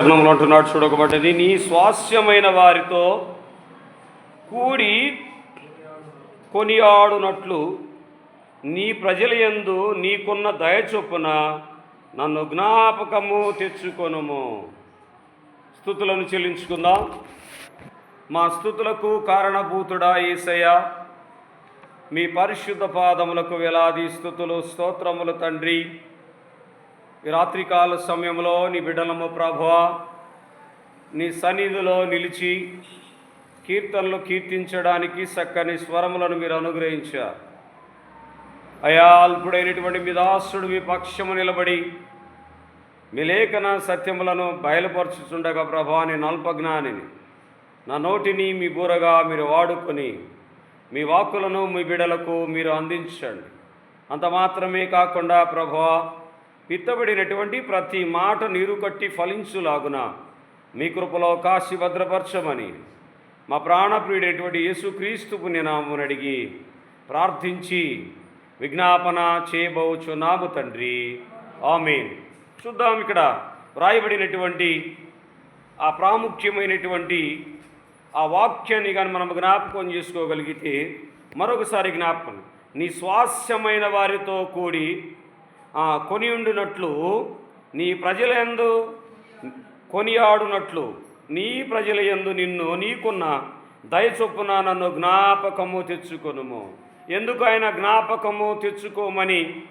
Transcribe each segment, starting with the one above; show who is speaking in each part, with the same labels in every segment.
Speaker 1: చరణంలో అంటున్నాడు చూడకబడ్డది నీ స్వాస్యమైన వారితో కూడి కొనియాడునట్లు నీ ప్రజల యందు నీకున్న దయచొప్పున నన్ను జ్ఞాపకము తెచ్చుకొనుము. స్థుతులను చెల్లించుకుందాం. మా స్థుతులకు కారణభూతుడా ఏసయ్య. మీ పరిశుద్ధ పాదములకు వేలాది స్థుతులు స్తోత్రములు తండ్రి. ఈ రాత్రికాల సమయంలో నీ బిడ్డలము ప్రభువా నీ సన్నిధిలో నిలిచి కీర్తనలు కీర్తించడానికి చక్కని స్వరములను మీరు అనుగ్రహించారు అయా అల్పుడైనటువంటి మీ దాసుడు మీ పక్షము నిలబడి మీ లేఖన సత్యములను బయలుపరచుచుండగా ప్రభా నేను అల్పజ్ఞానిని. నా నోటిని మీ బూరగా మీరు వాడుకొని మీ వాక్కులను మీ బిడలకు మీరు అందించండి. అంత మాత్రమే కాకుండా ప్రభా ఇత్తబడినటువంటి ప్రతి మాట నీరు కట్టి ఫలించులాగున. మీ కృపలో కాశి భద్రపరచమని. మా ప్రాణప్రియుడైనటువంటి యేసుక్రీస్తు పుణ్యనామని అడిగి ప్రార్థించి విజ్ఞాపన చేయబోచు నాము తండ్రి. ఆమెన్. చూద్దాం ఇక్కడ వ్రాయబడినటువంటి ఆ ప్రాముఖ్యమైనటువంటి ఆ వాక్యాన్ని కానీ మనం జ్ఞాపకం చేసుకోగలిగితే మరొకసారి జ్ఞాపకం. నీ స్వాస్యమైన వారితో కూడి కొని ఉండినట్లు నీ ప్రజలందు కొనియాడునట్లు నీ ప్రజల యందు నిన్ను నీకున్న దయచొప్పున నన్ను జ్ఞాపకము తెచ్చుకొనుము. ఎందుకు ఆయన జ్ఞాపకము తెచ్చుకోమని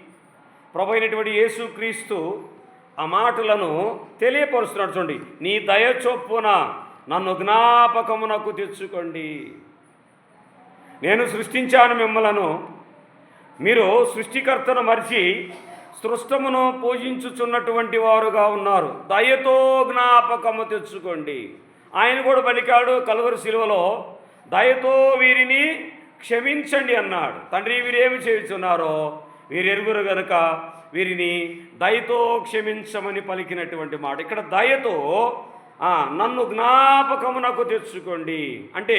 Speaker 1: ప్రభు అయినటువంటి యేసుక్రీస్తు ఆ మాటలను తెలియపరుస్తున్నాడు చూడండి. నీ దయ చొప్పున నన్ను జ్ఞాపకమునకు తెచ్చుకోండి. నేను సృష్టించాను మిమ్మలను. మీరు సృష్టికర్తను మరిచి సృష్టమును పూజించుచున్నటువంటి వారుగా ఉన్నారు. దయతో జ్ఞాపకము తెచ్చుకోండి. ఆయన కూడా పలికాడు కలువరి శిలువలో దయతో వీరిని క్షమించండి అన్నాడు. తండ్రి వీరేమి చేయుచున్నారో? వీరెరుగురు గనుక వీరిని దయతో క్షమించమని పలికినటువంటి మాట. ఇక్కడ దయతో నన్ను జ్ఞాపకమునకు తెచ్చుకోండి. అంటే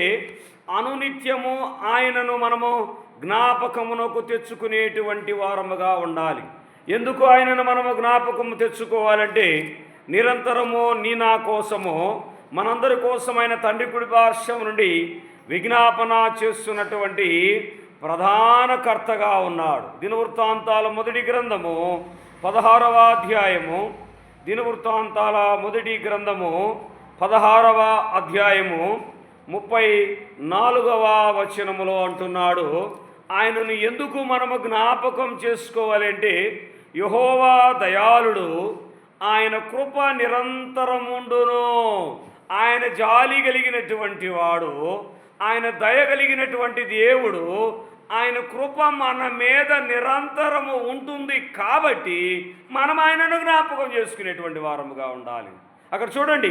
Speaker 1: అనునిత్యము ఆయనను మనము జ్ఞాపకమునకు తెచ్చుకునేటువంటి వారముగా ఉండాలి. ఎందుకు ఆయనను మనము జ్ఞాపకము తెచ్చుకోవాలంటే నిరంతరము నీ నా కోసము మనందరి కోసమైన తండ్రి కుడి పార్శ్వం నుండి విజ్ఞాపన చేస్తున్నటువంటి ప్రధాన కర్తగా ఉన్నాడు. దినవృత్తాంతాల మొదటి గ్రంథము పదహారవ అధ్యాయము దినవృత్తాంతాల మొదటి గ్రంథము పదహారవ అధ్యాయము ముప్పై నాలుగవ వచనములో అంటున్నాడు ఆయనను ఎందుకు మనము జ్ఞాపకం చేసుకోవాలంటే యహోవా దయాళుడు ఆయన కృప నిరంతరముండును. ఆయన జాలి కలిగినటువంటి వాడు ఆయన దయ కలిగినటువంటి దేవుడు ఆయన కృప మన మీద నిరంతరము ఉంటుంది కాబట్టి మనం ఆయనను జ్ఞాపకం చేసుకునేటువంటి వారముగా ఉండాలి. అక్కడ చూడండి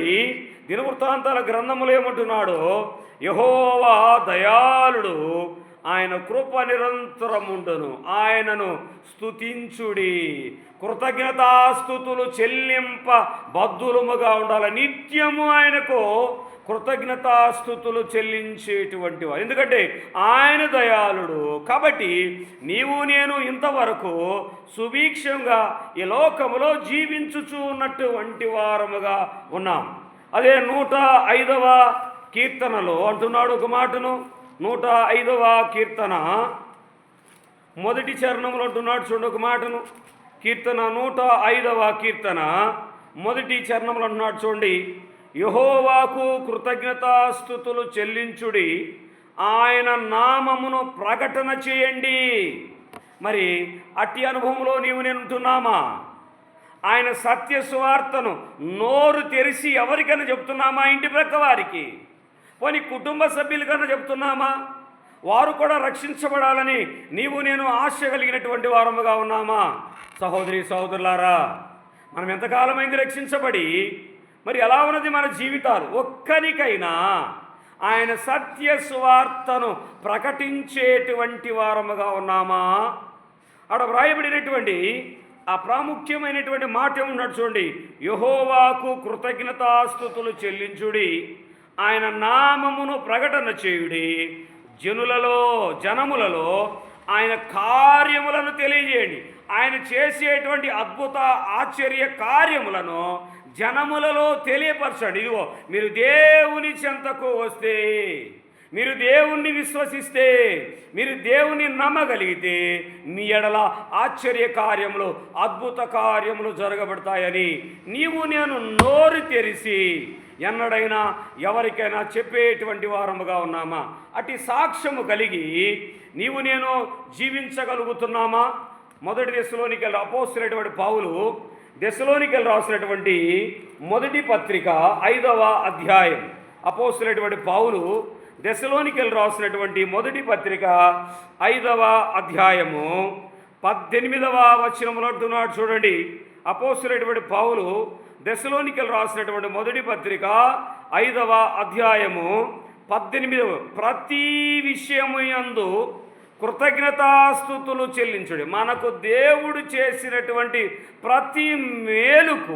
Speaker 1: దినవృత్తాంతాల గ్రంథములు ఏమంటున్నాడు? యహోవా దయాళుడు ఆయన కృప నిరంతరం ఉండును ఆయనను స్తుతించుడి. కృతజ్ఞతాస్థుతులు చెల్లింప బద్దులముగా ఉండాలి. నిత్యము ఆయనకు కృతజ్ఞతాస్థుతులు చెల్లించేటువంటి వారు ఎందుకంటే ఆయన దయాళుడు. కాబట్టి నీవు నేను ఇంతవరకు సుభీక్షంగా ఈ లోకములో జీవించుచూ ఉన్నటువంటి వారముగా ఉన్నాం. అదే నూట ఐదవ కీర్తనలో అంటున్నాడు ఒక మాటను. నూట ఐదవ కీర్తన. మొదటి చరణంలో అంటున్నాడు చూడు ఒక మాటను. కీర్తన నూట ఐదవ కీర్తన. మొదటి చరణంలో అంటున్నాడు చూడండి. యహోవాకు కృతజ్ఞతాస్థుతులు చెల్లించుడి. ఆయన నామమును ప్రకటన చేయండి. మరి అట్టి అనుభవంలో నీవు నేను ఉంటున్నామా? ఆయన సత్య సువార్తను నోరు తెరిచి ఎవరికైనా చెప్తున్నామా ఇంటి ప్రక్క వారికి? పోనీ కుటుంబ సభ్యులకన్నా చెప్తున్నామా? వారు కూడా రక్షించబడాలని నీవు నేను ఆశ కలిగినటువంటి వారముగా ఉన్నామా? సహోదరి సహోదరులారా మనం ఎంతకాలమైంది రక్షించబడి? మరి ఎలా ఉన్నది మన జీవితాలు? ఒక్కరికైనా ఆయన సత్య సువార్తను ప్రకటించేటువంటి వారముగా ఉన్నామా? అక్కడ వ్రాయబడినటువంటి ఆ ప్రాముఖ్యమైనటువంటి మాట ఏమున్నాడు చూడండి? యహోవాకు కృతజ్ఞతాస్థుతులు చెల్లించుడి. ఆయన నామమును ప్రకటన చేయుడి. జనులలో జనములలో ఆయన కార్యములను తెలియజేయండి. ఆయన చేసేటువంటి అద్భుత ఆశ్చర్య కార్యములను జనములలో తెలియపరచండి. ఇదిగో మీరు దేవుని చెంతకు వస్తే మీరు దేవుణ్ణి విశ్వసిస్తే మీరు దేవుని నమ్మగలిగితే మీ ఎడల ఆశ్చర్య కార్యములు అద్భుత కార్యములు జరగబడతాయని నీవు నేను నోరు తెరిచి ఎన్నడైనా ఎవరికైనా చెప్పేటువంటి వారముగా ఉన్నామా? అటు సాక్ష్యము కలిగి నీవు నేను జీవించగలుగుతున్నామా? మొదటి దశలోనికి వెళ్ళి అపోసినటువంటి పావులు దశలోనికి వెళ్ళి రాసినటువంటి మొదటి పత్రిక ఐదవ అధ్యాయం. అపోసినటువంటి పావులు దశలోనికి వెళ్ళి రాసినటువంటి మొదటి పత్రిక ఐదవ అధ్యాయము పద్దెనిమిదవ వచనములో అంటున్నాడు చూడండి. అపోస్తున్నటువంటి పావులు దశలోనికి రాసినటువంటి మొదటి పత్రిక ఐదవ అధ్యాయము పద్దెనిమిదవ ప్రతి విషయము యందు కృతజ్ఞతాస్థుతులు చెల్లించుడు. మనకు దేవుడు చేసినటువంటి ప్రతి మేలుకు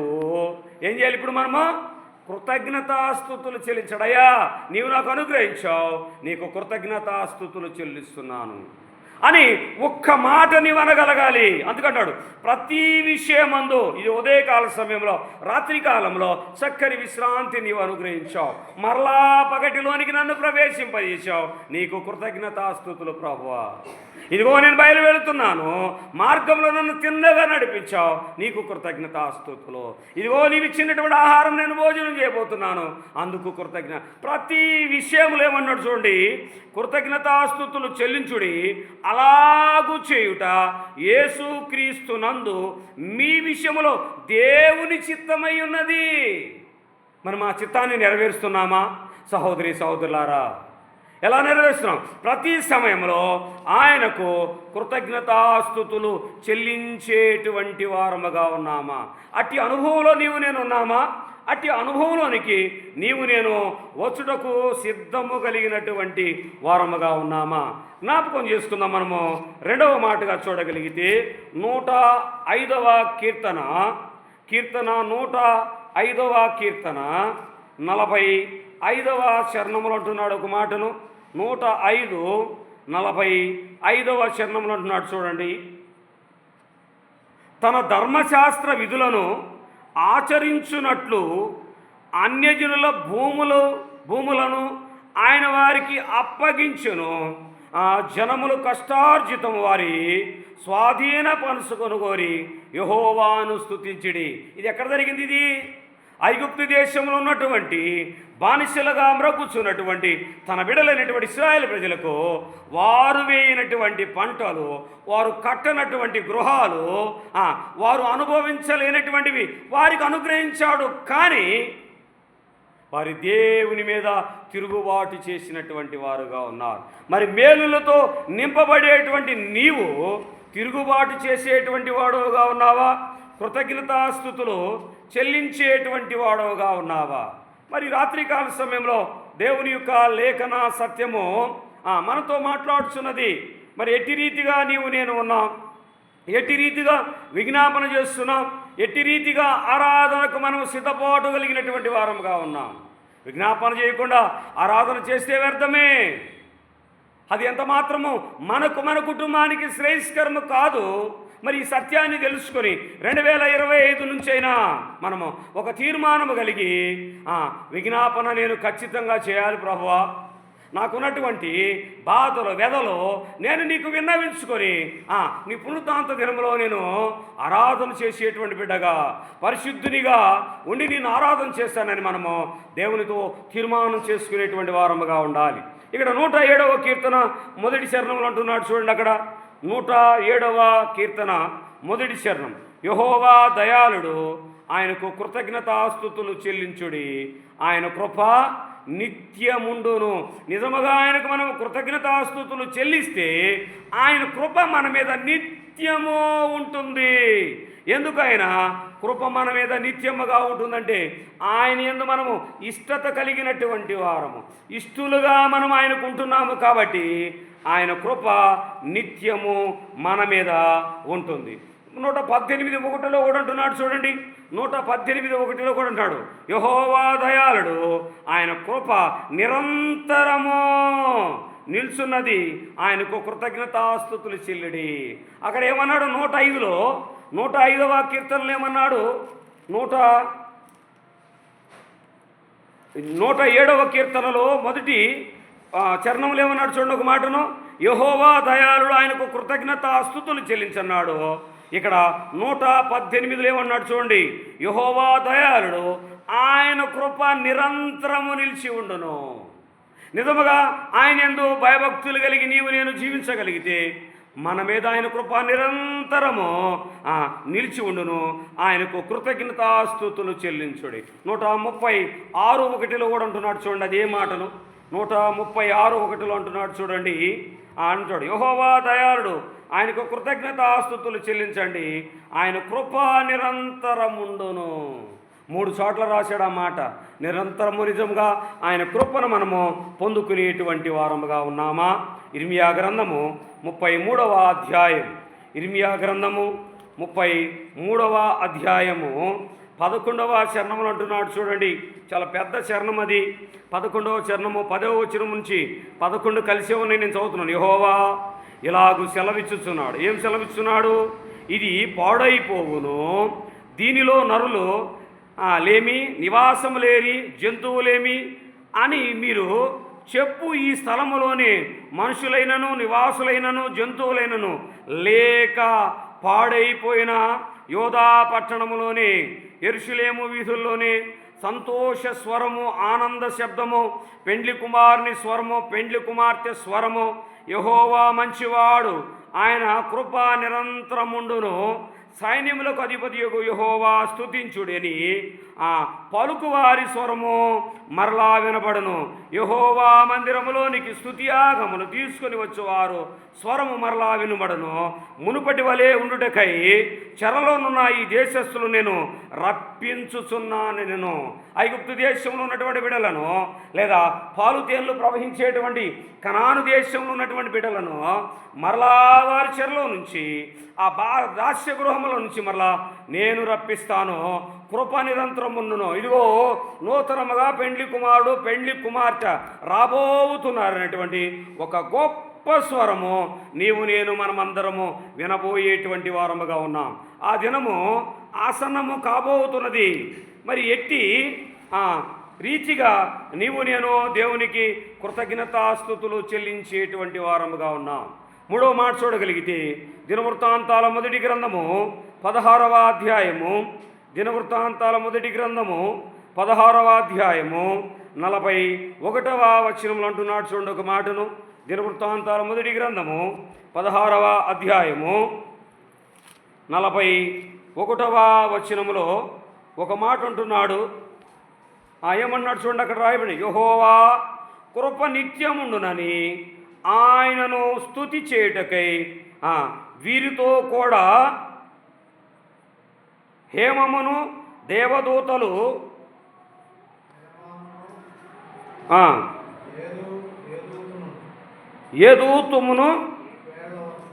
Speaker 1: ఏం చేయాలి ఇప్పుడు మనము? కృతజ్ఞతాస్థుతులు చెల్లించడయ్యా. నీవు నాకు అనుగ్రహించావు. నీకు కృతజ్ఞతాస్థుతులు చెల్లిస్తున్నాను. అని ఒక్క మాట నివనగలగాలి అందుకంటాడు ప్రతి విషయమందు ఇది ఉదయకాల సమయంలో రాత్రి కాలంలో చక్కని విశ్రాంతి నీవు అనుగ్రహించావు. మరలా పగటిలోనికి నన్ను ప్రవేశింపజేశావు. నీకు కృతజ్ఞతాస్థుతులు ప్రభువా. ఇదిగో నేను బయలువెళుతున్నాను మార్గంలో నన్ను తిన్నగా నడిపించావు. నీకు కృతజ్ఞతాస్థుతులు ఇదిగో నీవు ఇచ్చినటువంటి ఆహారం నేను భోజనం చేయబోతున్నాను. అందుకు కృతజ్ఞ ప్రతి విషయములు ఏమన్నాడు చూడండి? కృతజ్ఞతాస్థుతులు చెల్లించుడి అలాగు చేయుట యేసు క్రీస్తు నందు మీ విషయములో దేవుని చిత్తమై ఉన్నది. మనం ఆ చిత్తాన్ని నెరవేరుస్తున్నామా? సహోదరి సహోదరులారా? ఎలా నెరవేరుస్తున్నాం? ప్రతి సమయంలో ఆయనకు కృతజ్ఞతాస్థుతులు చెల్లించేటువంటి వారముగా ఉన్నామా? అట్టి అనుభవంలో నీవు నేను ఉన్నామా? అట్టి అనుభవంలోనికి నీవు నేను వచ్చుటకు సిద్ధము కలిగినటువంటి వారముగా ఉన్నామా? జ్ఞాపకం చేసుకుందాం మనము. రెండవ మాటగా చూడగలిగితే నూట ఐదవ కీర్తన. కీర్తన నూట ఐదవ కీర్తన. నలభై ఐదవ శరణములు అంటున్నాడు ఒక మాటను. నూట ఐదు నలభై ఐదవ శరణములు అంటున్నాడు చూడండి. తన ధర్మశాస్త్ర విధులను ఆచరించున్నట్లు అన్యజనుల భూములు భూములను ఆయన వారికి అప్పగించును. ఆ జనములు కష్టార్జితం వారి స్వాధీన పనుసుకొని కోరి యహోవాను స్తుతించిడి. ఇది ఎక్కడ జరిగింది ఇది? ఐగుప్తు దేశంలో ఉన్నటువంటి బానిసలుగా మ్రగుచున్నటువంటి తన బిడలైనటువంటి ఇస్రాయేల్ ప్రజలకు వారు వేయినటువంటి పంటలు వారు కట్టనటువంటి గృహాలు వారు అనుభవించలేనటువంటివి వారికి అనుగ్రహించాడు. కానీ వారి దేవుని మీద తిరుగుబాటు చేసినటువంటి వారుగా ఉన్నారు. మరి మేలులతో నింపబడేటువంటి నీవు తిరుగుబాటు చేసేటువంటి వాడుగా ఉన్నావా? కృతజ్ఞతాస్థుతులు చెల్లించేటువంటి వాడవుగా ఉన్నావా? మరి రాత్రికాల సమయంలో దేవుని యొక్క లేఖన సత్యము మనతో మాట్లాడుచున్నది. మరి ఎట్టి రీతిగా నీవు నేను ఉన్నాం? ఎట్టి రీతిగా విజ్ఞాపన చేస్తున్నాం? ఎట్టి రీతిగా ఆరాధనకు మనం సిద్ధపాటు కలిగినటువంటి వారముగా ఉన్నాం? విజ్ఞాపన చేయకుండా ఆరాధన చేస్తే వ్యర్థమే. అది ఎంత మాత్రము మనకు మన కుటుంబానికి శ్రేయస్కరము కాదు. మరి ఈ సత్యాన్ని తెలుసుకొని రెండు వేల ఇరవై ఐదు నుంచైనా మనము ఒక తీర్మానము కలిగి విజ్ఞాపన నేను ఖచ్చితంగా చేయాలి ప్రభువా. నాకున్నటువంటి బాధలు వెదలు నేను నీకు విన్నవించుకొని నీ పునరుద్ధాంత దినంలో నేను ఆరాధన చేసేటువంటి బిడ్డగా పరిశుద్ధునిగా ఉండి నేను ఆరాధన చేస్తానని మనము దేవునితో తీర్మానం చేసుకునేటువంటి వారముగా ఉండాలి. ఇక్కడ నూట ఏడవ కీర్తన మొదటి శరణంలో అంటున్నాడు చూడండి అక్కడ. నూట ఏడవ కీర్తన మొదటి శరణం యహోవా దయాళుడు ఆయనకు కృతజ్ఞతాస్థుతులు చెల్లించుడి. ఆయన కృప నిత్యముండును. నిజముగా ఆయనకు మనం కృతజ్ఞతాస్థుతులు చెల్లిస్తే ఆయన కృప మన మీద నిత్యము ఉంటుంది. ఎందుకైనా కృప మన మీద నిత్యముగా ఉంటుందంటే ఆయన ఎందు మనము ఇష్టత కలిగినటువంటి వారము. ఇష్టలుగా మనం ఆయనకు ఉంటున్నాము కాబట్టి ఆయన కృప నిత్యము మన మీద ఉంటుంది. నూట పద్దెనిమిది ఒకటిలో కూడా అంటున్నాడు చూడండి. నూట పద్దెనిమిది ఒకటిలో కూడా అంటాడు యహోవా దయాళుడు ఆయన కృప నిరంతరము నిల్చున్నది. ఆయనకు కృతజ్ఞతాస్థుతులు చెల్లిడి. అక్కడ ఏమన్నాడు? నూట ఐదులో నూట ఐదవ కీర్తనలు ఏమన్నాడు? నూట నూట ఏడవ కీర్తనలో మొదటి చరణములు ఏమన్నాడు చూడండి ఒక మాటను. యహోవా దయాళుడు ఆయనకు కృతజ్ఞత స్థుతులు చెల్లించన్నాడు. ఇక్కడ నూట పద్దెనిమిదిలో ఏమన్నాడు చూడండి. యహోవా దయాళుడు ఆయన కృప నిరంతరము నిలిచి ఉండును. నిజముగా ఆయన ఎందు భయభక్తులు కలిగి నీవు నేను జీవించగలిగితే మన మీద ఆయన కృప నిరంతరము నిలిచి ఉండును. ఆయనకు కృతజ్ఞతాస్తుతులు చెల్లించుడి. నూట ముప్పై ఆరు ఒకటిలో కూడా అంటున్నాడు చూడండి అదే మాటలు నూట ముప్పై ఆరు ఒకటిలో అంటున్నాడు చూడండి. అంటాడు యహోవా దయాళుడు ఆయనకు కృతజ్ఞత ఆస్తుతులు చెల్లించండి. ఆయన కృప నిరంతరముండును. మూడు చోట్ల రాశాడు ఆ మాట. నిరంతరము నిజంగా ఆయన కృపను మనము పొందుకునేటువంటి వారముగా ఉన్నామా? ఇర్మియా గ్రంథము ముప్పై మూడవ అధ్యాయం. ఇర్మియా గ్రంథము ముప్పై మూడవ అధ్యాయము పదకొండవ చరణములు అంటున్నాడు చూడండి. చాలా పెద్ద చరణం అది. పదకొండవ చరణము పదవ వచనం నుంచి పదకొండు కలిసే ఉన్నాయి నేను చదువుతున్నాను. యహోవా ఇలాగూ సెలవిచ్చుచున్నాడు. ఏం సెలవిచ్చున్నాడు? ఇది పాడైపోవును. దీనిలో నరులు లేమి నివాసం లేని జంతువులేమి అని మీరు చెప్పు ఈ స్థలములోని మనుషులైనను నివాసులైనను జంతువులైనను లేక పాడైపోయిన యోధా పట్టణములోని ఎరుషులేము వీధుల్లోని సంతోష స్వరము ఆనంద శబ్దము పెండ్లి కుమారుని స్వరము పెండ్లి కుమార్తె స్వరము యహోవా మంచివాడు. ఆయన కృప నిరంతరముండును. సైన్యములకు అధిపతి యహోవా స్థుతించుడని ఆ పలుకువారి స్వరము మరలా వినబడను. యహోవా మందిరములోనికి స్తుతియాగములు తీసుకొని వచ్చేవారు స్వరము మరలా వినబడను. మునుపటి వలె ఉండుటకై చెరలోనున్న ఈ దేశస్థులు నేను రప్పించుచున్నాను నేను. ఐగుప్తు దేశంలో ఉన్నటువంటి బిడలను లేదా పాలు తేళ్ళు ప్రవహించేటువంటి కనాను దేశంలో ఉన్నటువంటి బిడలను మరలా వారి చెరలో నుంచి ఆ బా దాస్య గృహముల నుంచి మరలా నేను రప్పిస్తాను. కృప నిరంతరం ఉన్నను ఇదిగో నూతనముగా పెండ్లి కుమారుడు పెండ్లి కుమార్తె రాబోతున్నారు ఒక గొప్ప స్వరము నీవు నేను మనమందరము వినబోయేటువంటి వారముగా ఉన్నాం. ఆ దినము ఆసన్నము కాబోతున్నది. మరి ఎట్టి రీతిగా నీవు నేను దేవునికి కృతజ్ఞతాస్థుతులు చెల్లించేటువంటి వారముగా ఉన్నాం. మూడవ మాట చూడగలిగితే దినవృత్తాంతాల మొదటి గ్రంథము పదహారవ అధ్యాయము దినవృత్తాంతాల మొదటి గ్రంథము పదహారవ అధ్యాయము నలభై ఒకటవ వచనంలో అంటున్నాడు చూడండి ఒక మాటను. దినవృత్తాంతాల మొదటి గ్రంథము పదహారవ అధ్యాయము నలభై ఒకటవ వచనములో ఒక మాట అంటున్నాడు. ఆ ఏమన్నాడు చూడండి అక్కడ రాయబడి యహోవా కృప నిత్యముండునని ఆయనను స్థుతి చేయుటకై వీరితో కూడా హేమమును దేవదూతలు ఆ, ఏదూతుమును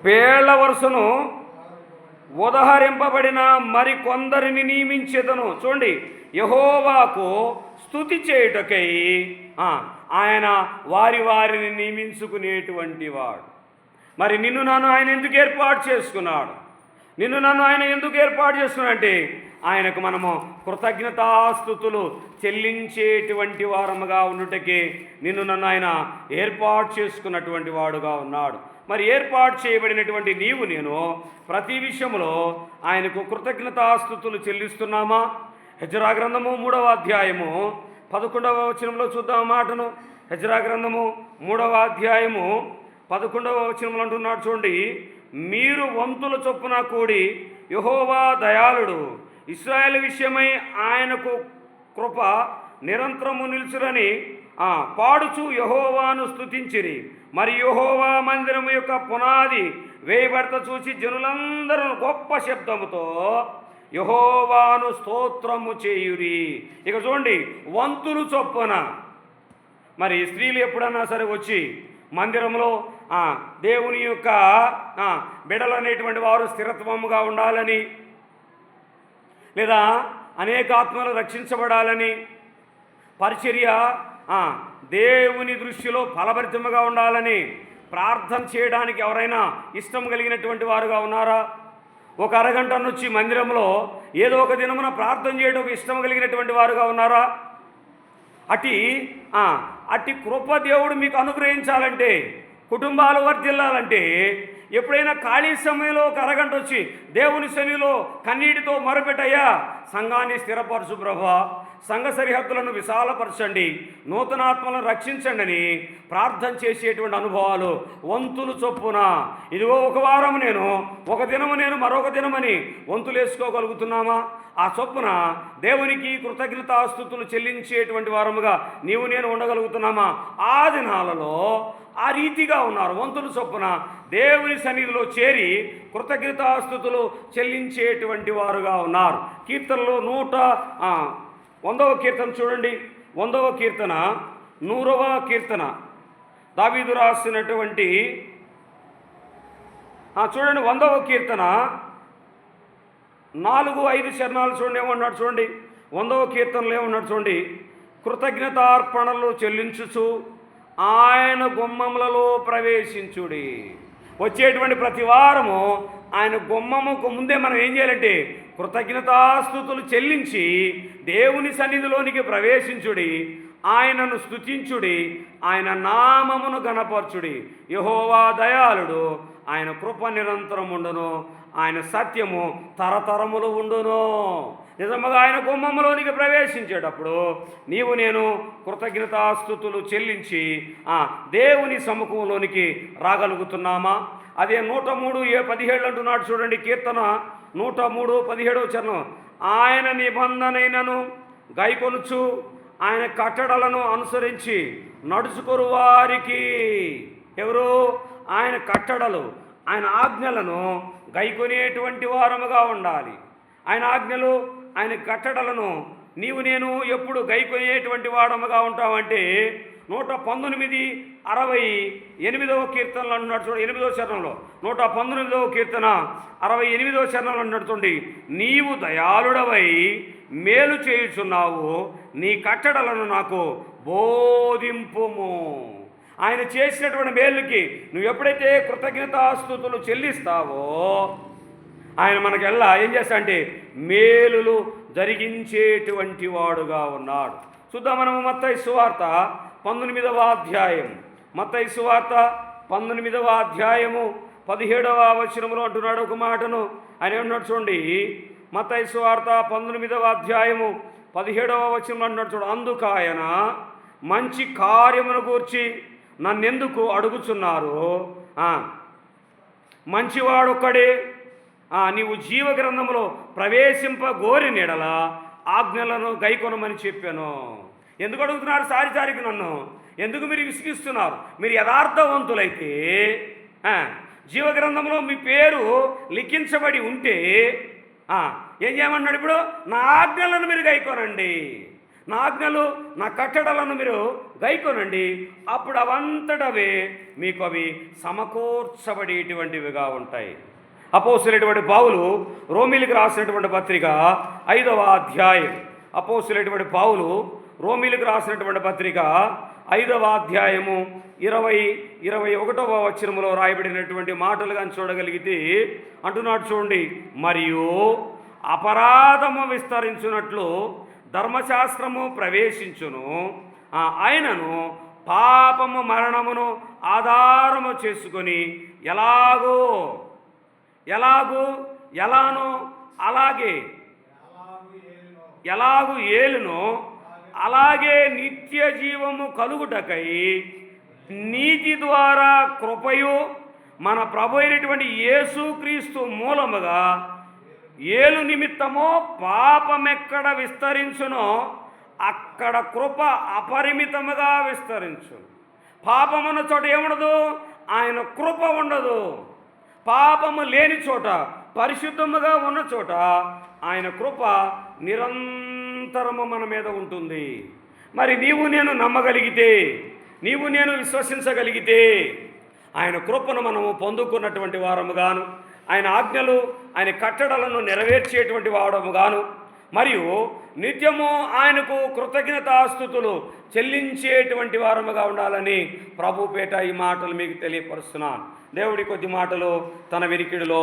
Speaker 1: పేళ్ళ వరుసను ఉదహరింపబడిన మరి కొందరిని నియమించేదను. చూడండి యహోవాకు స్థుతి చేయుటకై ఆయన వారి వారిని నియమించుకునేటువంటి వాడు. మరి నిన్ను నన్ను ఆయన ఎందుకు ఏర్పాటు చేసుకున్నాడు? నిన్ను నన్ను ఆయన ఎందుకు ఏర్పాటు చేస్తున్నాడంటే ఆయనకు మనము కృతజ్ఞతాస్థుతులు చెల్లించేటువంటి వారముగా ఉండుటకే నిన్ను నన్ను ఆయన ఏర్పాటు చేసుకున్నటువంటి వాడుగా ఉన్నాడు. మరి ఏర్పాటు చేయబడినటువంటి నీవు నేను ప్రతి విషయంలో ఆయనకు కృతజ్ఞతాస్థుతులు చెల్లిస్తున్నామా? హెజ్రా గ్రంథము మూడవ అధ్యాయము పదకొండవ వచనంలో చూద్దాం మాటను? హెజ్రా గ్రంథము మూడవ అధ్యాయము పదకొండవ వచనంలో అంటున్నాడు చూడండి. మీరు వంతుల చొప్పున కూడి యహోవా దయాళుడు. ఇస్రాయేల్ విషయమై ఆయనకు కృప నిరంతరము నిలుచురని పాడుచు యహోవాను స్తుతించిరి. మరి యహోవా మందిరము యొక్క పునాది వేయబడత చూసి జనులందరూ గొప్ప శబ్దముతో యహోవాను స్తోత్రము చేయురి. ఇక చూడండి వంతులు చొప్పున. మరి స్త్రీలు ఎప్పుడన్నా సరే వచ్చి మందిరంలో దేవుని యొక్క బిడలు అనేటువంటి వారు స్థిరత్వముగా ఉండాలని లేదా అనేక ఆత్మలు రక్షించబడాలని పరిచర్య దేవుని దృష్టిలో ఫలభరితముగా ఉండాలని ప్రార్థన చేయడానికి ఎవరైనా ఇష్టం కలిగినటువంటి వారుగా ఉన్నారా? ఒక అరగంట నుంచి మందిరంలో ఏదో ఒక దినమున ప్రార్థన చేయడం ఇష్టం కలిగినటువంటి వారుగా ఉన్నారా? అటి అట్టి కృప దేవుడు మీకు అనుగ్రహించాలంటే కుటుంబాలు వర్ధిల్లాలంటే ఎప్పుడైనా ఖాళీ సమయంలో ఒక అరగంట వచ్చి దేవుని శనిలో కన్నీటితో మొరపెట్టయ్యా. సంఘాన్ని స్థిరపరచు ప్రభా. సంఘ సరిహద్దులను విశాలపరచండి నూతనాత్మలను రక్షించండి అని ప్రార్థన చేసేటువంటి అనుభవాలు వంతులు చొప్పున. ఇదిగో ఒక వారం నేను ఒక దినము నేను మరొక దినమని వంతులు వేసుకోగలుగుతున్నామా ఆ చొప్పున దేవునికి కృతజ్ఞతాస్థుతులు చెల్లించేటువంటి వారముగా నీవు నేను ఉండగలుగుతున్నామా? ఆ దినాలలో ఆ రీతిగా ఉన్నారు. వంతులు చొప్పున దేవుని సన్నిధిలో చేరి కృతజ్ఞతాస్థుతులు చెల్లించేటువంటి వారుగా ఉన్నారు. కీర్తనలో నూట వందవ కీర్తన చూడండి. వందవ కీర్తన నూరవ కీర్తన. దావీదు రాసినటువంటి చూడండి వందవ కీర్తన. నాలుగు ఐదు చరణాలు చూడండి ఏమన్నాడు చూడండి. వందవ కీర్తనలు ఏమన్నాడు చూడండి. కృతజ్ఞతార్పణలు చెల్లించుచు ఆయన గుమ్మములలో ప్రవేశించుడి. వచ్చేటువంటి ప్రతి వారము ఆయన గుమ్మముకు ముందే మనం ఏం చేయాలంటే కృతజ్ఞతాస్థుతులు చెల్లించి దేవుని సన్నిధిలోనికి ప్రవేశించుడి ఆయనను స్థుతించుడి ఆయన నామమును గణపరచుడి. యహోవా దయాళుడు ఆయన కృప నిరంతరం ఉండును ఆయన సత్యము తరతరములు ఉండును. నిజముగా ఆయన గుమ్మములోనికి ప్రవేశించేటప్పుడు నీవు నేను కృతజ్ఞతాస్థుతులు చెల్లించి దేవుని సముఖంలోనికి రాగలుగుతున్నామా? అదే నూట మూడు ఏ పదిహేడు అంటున్నాడు చూడండి కీర్తన. నూట మూడు పదిహేడవ చరణం. ఆయన నిబంధనైనను గైకొనుచు ఆయన కట్టడలను అనుసరించి నడుచుకొరు వారికి. ఎవరు? ఆయన కట్టడలు ఆయన ఆజ్ఞలను గైకొనేటువంటి వారముగా ఉండాలి. ఆయన ఆజ్ఞలు ఆయన కట్టడలను నీవు నేను ఎప్పుడు గైకొనేటువంటి వాడముగా ఉంటావంటే నూట పంతొమ్మిది అరవై ఎనిమిదవ కీర్తనలు అంటున్నాడు చూడండి ఎనిమిదవ చరణంలో. నూట పంతొమ్మిదవ కీర్తన అరవై ఎనిమిదవ చరణంలో అంటున్నటువంటి నీవు దయాళుడవై మేలు చేయుచున్నావు నీ కట్టడలను నాకు బోధింపుము. ఆయన చేసినటువంటి మేలుకి నువ్వు ఎప్పుడైతే కృతజ్ఞతాస్తుతులు చెల్లిస్తావో ఆయన మనకెల్లా ఏం చేస్తా అంటే మేలులు జరిగించేటువంటి వాడుగా ఉన్నాడు. చూద్దాం మనము మత్త సువార్త పంతొమ్మిదవ అధ్యాయం. మత్తయి సువార్త పంతొమ్మిదవ అధ్యాయము పదిహేడవ వచనంలో అంటున్నాడు ఒక మాటను. ఆయన ఏమన్నాడు చూడండి మత్తయి సువార్త పంతొమ్మిదవ అధ్యాయము పదిహేడవ వచనంలో అంటున్నాడు చూడు అందుకు ఆయన మంచి కార్యమును గూర్చి నన్నెందుకు అడుగుచున్నారు? మంచివాడు మంచివాడొక్కడే నీవు జీవ గ్రంథంలో ప్రవేశింప గోరి నీడల ఆజ్ఞలను గైకొనమని చెప్పాను. ఎందుకు అడుగుతున్నారు? సారి సారికి నన్ను. ఎందుకు మీరు విసిగిస్తున్నారు? మీరు యథార్థవంతులైతే జీవగ్రంథంలో జీవ గ్రంథంలో మీ పేరు లిఖించబడి ఉంటే ఏం చేయమన్నాడు ఇప్పుడు? నా ఆజ్ఞలను మీరు గైకొనండి. నా ఆజ్ఞలు నా కట్టడలను మీరు గైకొనండి. అప్పుడు అవంతటవే మీకు అవి సమకూర్చబడేటువంటివిగా ఉంటాయి. అపోసులేటువంటి పావులు రోమిలికి రాసినటువంటి పత్రిక ఐదవ అధ్యాయం. అపోసులేటువంటి పావులు రోమిలకు రాసినటువంటి పత్రిక ఐదవ అధ్యాయము ఇరవై ఇరవై ఒకటవ వచనములో రాయబడినటువంటి మాటలు కానీ చూడగలిగితే అంటున్నాడు చూడండి మరియు అపరాధము విస్తరించున్నట్లు ధర్మశాస్త్రము ప్రవేశించును. ఆయనను పాపము మరణమును ఆధారము చేసుకొని ఎలాగో ఎలాగూ ఎలానో అలాగే ఎలాగు ఏలునో అలాగే నిత్య జీవము కలుగుటకై నీతి ద్వారా కృపయు మన ప్రభు అయినటువంటి యేసుక్రీస్తు మూలముగా ఏలు నిమిత్తమో పాపమెక్కడ విస్తరించునో అక్కడ కృప అపరిమితముగా విస్తరించును. పాపమున్న చోట ఏముండదు? ఆయన కృప ఉండదు. పాపము లేని చోట పరిశుద్ధముగా ఉన్న చోట ఆయన కృప నిరంతరము మన మీద ఉంటుంది. మరి నీవు నేను నమ్మగలిగితే నీవు నేను విశ్వసించగలిగితే ఆయన కృపను మనము పొందుకున్నటువంటి వారముగాను ఆయన ఆజ్ఞలు ఆయన కట్టడలను నెరవేర్చేటువంటి వాడముగాను మరియు నిత్యము ఆయనకు కృతజ్ఞతాస్థుతులు చెల్లించేటువంటి వారముగా ఉండాలని ప్రభుపేట ఈ మాటలు మీకు తెలియపరుస్తున్నాను. దేవుడి కొద్ది మాటలు తన వినికిడిలో